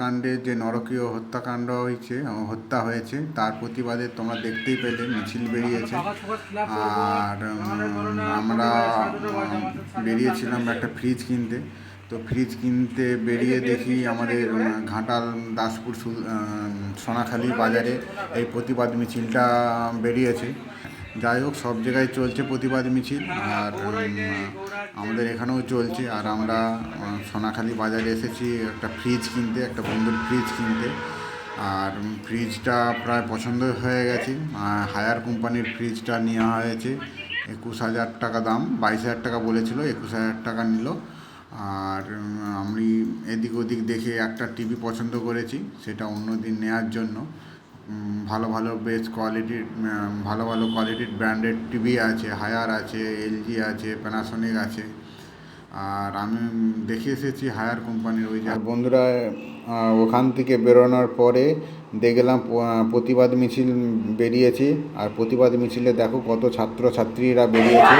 কাণ্ডে যে নরকীয় হত্যাকাণ্ড হয়েছে, হত্যা হয়েছে, তার প্রতিবাদে তোমরা দেখতেই পেলে, মিছিল বেরিয়েছে। আর আমরা বেরিয়েছিলাম একটা ফ্রিজ কিনতে। তো ফ্রিজ কিনতে বেরিয়ে দেখি আমাদের ঘাটাল দাসপুর সোনাখালী বাজারে এই প্রতিবাদ মিছিলটা বেরিয়েছে। যাই হোক, সব জায়গায় চলছে প্রতিবাদ মিছিল, আর আমাদের এখানেও চলছে, আর আমরা সোনাখালী বাজারে এসেছি, একটা ফ্রিজ কিনতে, একটা বন্ধুর ফ্রিজ কিনতে, আর ফ্রিজটা প্রায় পছন্দ হয়ে গেছে হায়ার কোম্পানির ফ্রিজটা নেওয়া হয়েছে, একুশ হাজার টাকা দাম, বাইশ হাজার টাকা বলেছিল, একুশ হাজার টাকা নিল, আর আমি এদিক ওদিক দেখে একটা টিভি পছন্দ করেছি, সেটা অন্য দিন নেওয়ার জন্য ভালো ভালো বেশ কোয়ালিটির ভালো ভালো কোয়ালিটির ব্র্যান্ডেড টিভি আছে হায়ার আছে এলজি আছে প্যানাসোনিক আছে। আর আমি দেখে এসেছি হায়ার কোম্পানির ওই বন্ধুরা ওখান থেকে বেরোনোর পরে দেখলাম প্রতিবাদ মিছিল বেরিয়েছে। আর প্রতিবাদ মিছিলে দেখো কত ছাত্র ছাত্রীরা বেরিয়েছে।